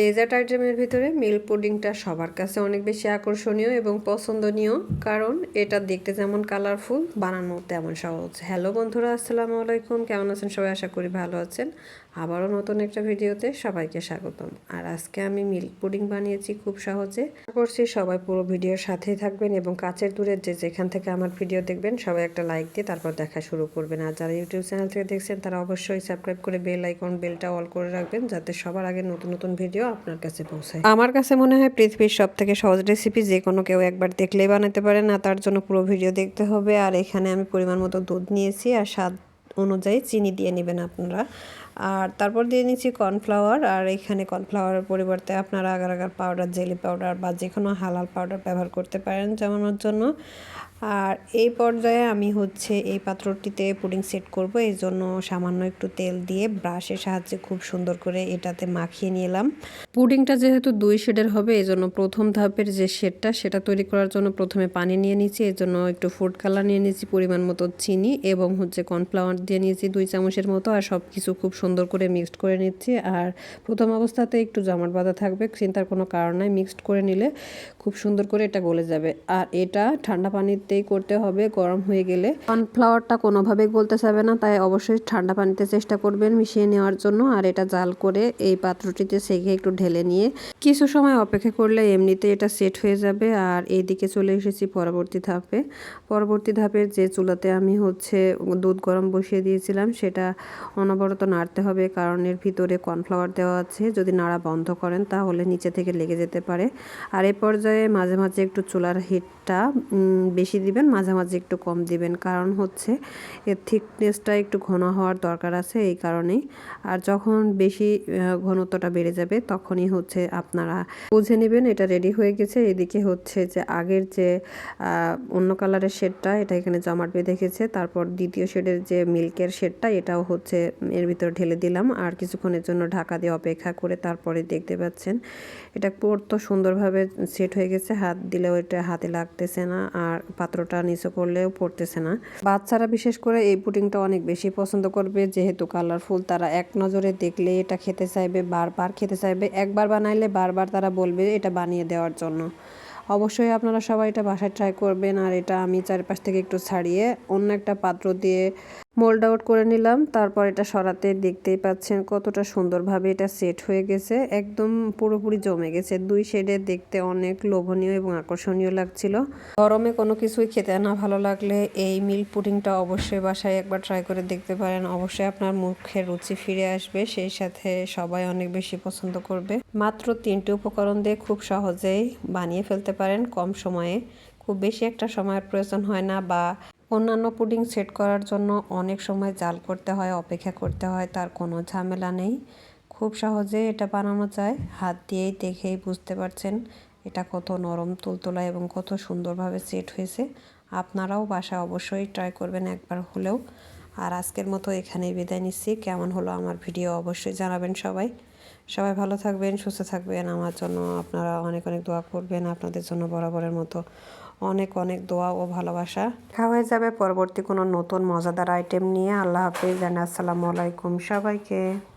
Dessert আইটেমের ভিতরে milk পুডিংটা সবার কাছে অনেক বেশি আকর্ষণীয় এবং পছন্দনীয়, কারণ এটা দেখতে যেমন কালারফুল, বানানো তেমন সহজ। হ্যালো বন্ধুরা, আসসালামু আলাইকুম। কেমন আছেন? সবাই আশা করি ভালো আছেন। আবারও নতুন একটা ভিডিওতে সবাইকে স্বাগতম। আর আজকে আমি মিল্ক পুডিং বানিয়েছি খুব সহজে। করছি সবাই পুরো ভিডিওর সাথেই থাকবেন এবং কাছের দূরের যে যেখান থেকে আমার ভিডিও দেখবেন, সবাই একটা লাইক দিয়ে তারপর দেখা শুরু করবেন। আর যারা ইউটিউব চ্যানেল থেকে দেখছেন, তারা অবশ্যই সাবস্ক্রাইব করে বেল আইকন, বেলটা অল করে রাখবেন, যাতে সবার আগে নতুন নতুন ভিডিও আপনার কাছে পৌঁছায়? আমার কাছে মনে হয় পৃথিবীর সব থেকে সহজ রেসিপি যে কোনো কেউ একবার দেখলেই বানাতে পারে না, তার জন্য পুরো ভিডিও দেখতে হবে। আর এখানে আমি পরিমাণ মতো দুধ নিয়েছি আর স্বাদ অনুযায়ী চিনি দিয়ে নেবেন আপনারা। আর তারপর দিয়ে নিচ্ছি কর্নফ্লাওয়ার, আর এখানে কর্নফ্লাওয়ারের পরিবর্তে আপনারা agar agar powder, jelly powder বা যে কোনো হালাল পাউডার ব্যবহার করতে পারেন যেমন জন্য। আর এই পর্যায়ে আমি হচ্ছে এই পাত্রটিতে পুডিং সেট করব, এই জন্য সামান্য একটু তেল দিয়ে ব্রাশের সাহায্যে খুব সুন্দর করে এটাতে মাখিয়ে নিলাম। পুডিংটা যেহেতু দুই শেডের হবে, এই জন্য প্রথম ধাপের যে শেডটা, সেটা তৈরি করার জন্য প্রথমে পানি নিয়ে নিচ্ছি এই জন্য একটু ফুড কালার নিয়ে নিয়েছি, পরিমাণ মতো চিনি এবং হচ্ছে কর্নফ্লাওয়ার দিয়ে নিয়েছি দুই চামচের মতো, আর সব কিছু খুব সুন্দর করে মিক্সড করে নিচ্ছি। আর প্রথম অবস্থাতে একটু জমাট বাঁধা থাকবে, চিন্তার কোনো কারণ নাই মিক্সড করে নিলে খুব সুন্দর করে এটা গলে যাবে। আর এটা ঠান্ডা পানিতেই করতে হবে, গরম হয়ে গেলে। কর্নফ্লাওয়ারটা কোনোভাবে গলতে যাবে না, তাই অবশ্যই ঠান্ডা পানিতে চেষ্টা করবেন মিশিয়ে নেওয়ার জন্য। আর এটা জাল করে এই পাত্রটিতে সেকে একটু ঢেলে নিয়ে কিছু সময় অপেক্ষা করলে এমনিতে এটা সেট হয়ে যাবে। আর এইদিকে চলে এসেছি পরবর্তী ধাপে। পরবর্তী ধাপের যে চুলাতে আমি হচ্ছে দুধ গরম বসিয়ে দিয়েছিলাম, সেটা অনবরত নাড়তে হবে, কারণ এর ভিতরে কর্নফ্লাওয়ার দেওয়া আছে। যদি নাড়া বন্ধ করেন, তাহলে নিচে থেকে লেগে যেতে পারে। আর এ পর্যায়ে মাঝে মাঝে একটু চুলার হিটটা বেশি দিবেন মাঝে মাঝে একটু কম দিবেন। কারণ হচ্ছে এর থিকনেসটা একটু ঘন হওয়ার দরকার আছে এই কারণেই। আর যখন বেশি ঘনত্বটা বেড়ে যাবে তখনই হচ্ছে আপনারা বুঝে নেবেন এটা রেডি হয়ে গেছে। এদিকে হচ্ছে যে আগের যে অন্য কালারের শেডটা, এটা এখানে জমাট বেঁধে গেছে। তারপর দ্বিতীয় শেডের যে মিল্কের শেডটা, এটাও হচ্ছে এর ভিতরে ঢেলে দিলাম। আর কিছুক্ষণের জন্য ঢাকা দিয়ে অপেক্ষা করে তারপরে দেখতে পাচ্ছেন, এটা পড়তো সুন্দরভাবে সেট হয়ে গেছে। হাত দিলেও এটা হাতে লাগতেছে না আর পাত্রটা নিচে করলেও পড়তেছে না। বাচ্চারা বিশেষ করে এই পুটিংটা অনেক বেশি পছন্দ করবে, যেহেতু কালারফুল তারা এক নজরে দেখলে এটা খেতে চাইবে, বারবার খেতে চাইবে, একবার বানাইলে বারবার তারা বলবে এটা বানিয়ে দেওয়ার জন্য। অবশ্যই আপনারা সবাই এটা বাসায় ট্রাই করবেন, আর এটা আমি চারপাশ থেকে একটু ছাড়িয়ে অন্য একটা পাত্র দিয়ে মোল্ড আউট করে নিলাম। তারপর এটা সরাতে দেখতেই পাচ্ছেন কতটা সুন্দরভাবে এটা সেট হয়ে গেছে। একদম পুরোপুরি জমে গেছে। দুই শেডে দেখতে অনেক লোভনীয় এবং আকর্ষণীয় লাগছিল। গরমে কোনো কিছুই খেতে না ভালো লাগলে এই মিল্ক পুডিংটা অবশ্যই বাসায় একবার ট্রাই করে দেখতে পারেন। অবশ্যই আপনার মুখে রুচি ফিরে আসবে। সেই সাথে সবাই অনেক বেশি পছন্দ করবে। মাত্র তিনটি উপকরণ দিয়ে খুব সহজেই বানিয়ে ফেলতে পারেন কম সময়ে। খুব বেশি একটা সময়ের প্রয়োজন হয় না বা অন্যান্য পুডিং সেট করার জন্য অনেক সময় জাল করতে হয়, অপেক্ষা করতে হয়, তার কোনো ঝামেলা নেই। খুব সহজে এটা বানানো যায়। হাত দিয়েই দেখেই বুঝতে পারছেন এটা কত নরম, তুলতোলা এবং কত সুন্দরভাবে সেট হয়েছে। আপনারাও বাসা অবশ্যই ট্রাই করবেন একবার হলেও। আর আজকের মতো এখানেই বিদায় নিচ্ছি। কেমন হলো আমার ভিডিও অবশ্যই জানাবেন সবাই। সবাই ভালো থাকবেন, সুস্থ থাকবেন। আমার জন্য আপনারা অনেক অনেক দোয়া করবেন। আপনাদের জন্য বরাবরের মতো অনেক অনেক দোয়া ও ভালোবাসা। খাওয়া হয়ে যাবে। পরবর্তী কোনো নতুন মজাদার আইটেম নিয়ে আল্লাহ হাফিজ। জানা, আসসালামু আলাইকুম সবাইকে।